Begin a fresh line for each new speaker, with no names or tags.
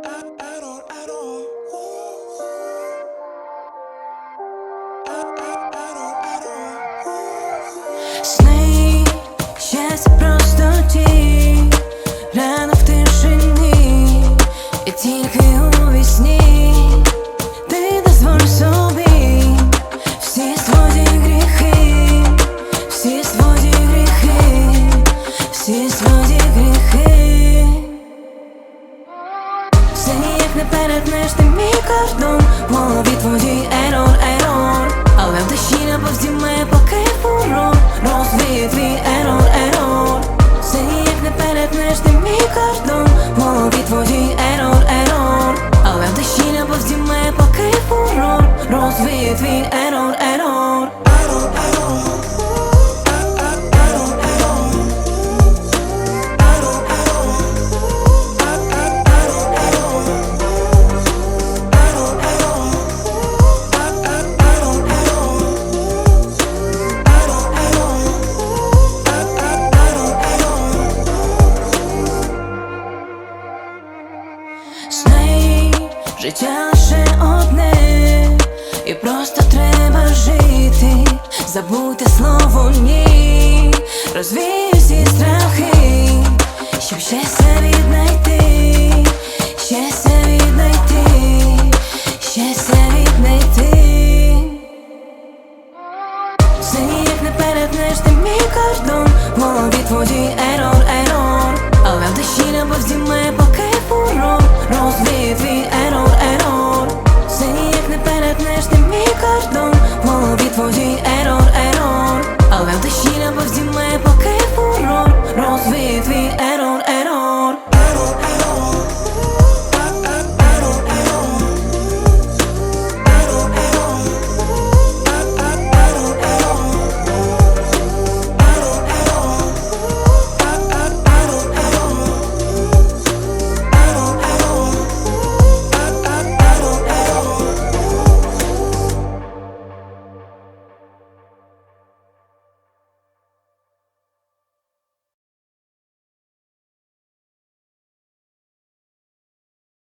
Error, error. Error, error.
Сни, щастя просто ті, рано в тишині, і тільки у вісні ти дозволь собі всі свої гріхи, всі свої гріхи, всі свої гріхи. не перетнеш ти мій кордон В голові твої ерор, ерор. Але в душі не повздімає Знай, життя лише одне, і просто треба жити, забути слово ні, розвій всі страхи, щоб щастя віднайти, щастя віднайти, щастя віднайти. Все ніяк не перетнеш ти мій кордон. В голові твої ерор, ерор. Але в душі